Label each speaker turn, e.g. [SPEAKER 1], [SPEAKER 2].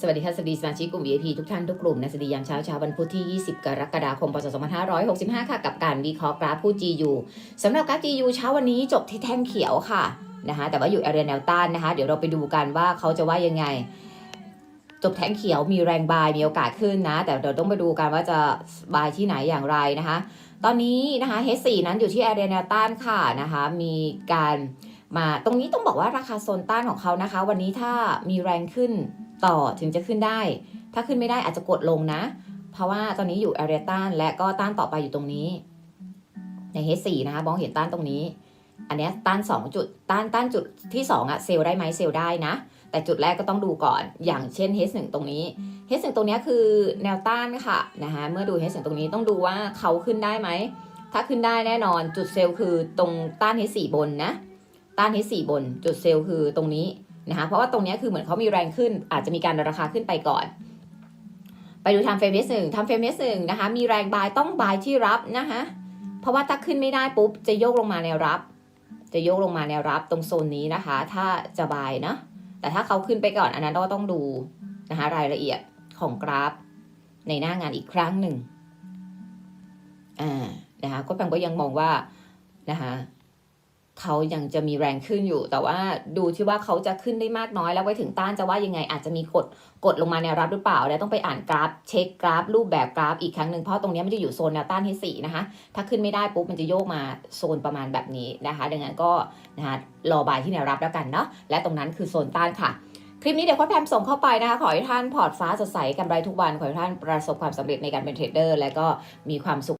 [SPEAKER 1] สวัสดีค่ะสวัสดีสมาชิกกลุ่ม VIP ทุกท่านทุกกลุ่มนะสวัสดียามเช้าเช้าวันพุธที่ 20 กรกฎาคม พศ 2565 ค่ะ กับการวิเคราะห์กราฟผู้ GU สำหรับกราฟ GU เช้าวันนี้จบที่แท่งเขียวค่ะนะคะแต่ว่าอยู่แอเรียแนวต้านนะคะ เดี๋ยวเราไปดูกันว่าเขาจะว่ายังไง จบแท่งเขียวมีแรงบายมีโอกาสขึ้นนะ แต่เดี๋ยวต้องไปดูกันว่าจะบายที่ไหนอย่างไรนะคะ ตอนนี้นะคะ H4 นั้นอยู่ที่แอเรียแนวต้านค่ะนะคะมีการมาตรงนี้ต้องบอกว่าราคาโซนต้านของเขานะคะ วันนี้ถ้ามีแรงขึ้น ต่อถึงจะขึ้นได้ ถ้าขึ้นไม่ได้อาจจะกดลงนะ เพราะว่าตอนนี้อยู่แอเรียต้านและก็ต้านต่อไปอยู่ตรงนี้ ใน H4 นะคะมองเห็นต้านตรงนี้ อันนี้ต้าน 2 จุด ต้านต้านจุดที่ 2อะเซลได้ไหมเซลได้นะ แต่จุดแรกก็ต้องดูก่อน อย่างเช่น H1 ตรงนี้ H1 ตรงนี้คือแนวต้านค่ะนะคะเมื่อดู H1 ตรงนี้ต้องดูว่าเขาขึ้นได้ไหมถ้าขึ้นได้แน่นอนจุดเซลล์คือตรงต้าน H4 บนนะ ต้าน H4 บน จุดเซลล์คือตรงนี้ นะคะเพราะว่าตรงนี้คือเหมือนเขามีแรงขึ้น อาจจะมีการราคาขึ้นไปก่อน ไปดูทำเฟรมเหนึ่งทำเฟรมเหนึ่งนะคะมีแรงบายต้องบายที่รับนะคะเพราะว่าถ้าขึ้นไม่ได้ปุ๊บจะโยกลงมาแนวรับ จะโยกลงมาแนวรับตรงโซนนี้นะคะ ถ้าจะบายนะแต่ถ้าเขาขึ้นไปก่อนอันนั้นเราต้องดูนะคะรายละเอียดของกราฟในหน้างานอีกครั้งหนึ่งอ่านะคะก็แปมก็ยังมองว่านะคะ เขายังจะมีแรงขึ้นอยู่ แต่ว่าดูที่ว่าเขาจะขึ้นได้มากน้อยแล้วไปถึงต้านจะว่ายังไงอาจจะมีกดกดลงมาแนวรับหรือเปล่า แล้วต้องไปอ่านกราฟเช็คกราฟรูปแบบกราฟอีกครั้งหนึ่งเพราะตรงนี้มันจะอยู่โซนแนวต้านที่สี่นะคะถ้าขึ้นไม่ได้ปุ๊บมันจะโยกมาโซนประมาณแบบนี้นะคะ ดังนั้นก็นะคะรอบายที่แนวรับแล้วกันเนาะและตรงนั้นคือโซนต้านค่ะคลิปนี้เดี๋ยวพ่อแพมส่งเข้าไปนะคะ ขอให้ท่านพอร์ตฟ้าสดใสกันไรทุกวัน ขอให้ท่านประสบความสำเร็จในการเป็นเทรดเดอร์ และก็มีความสุข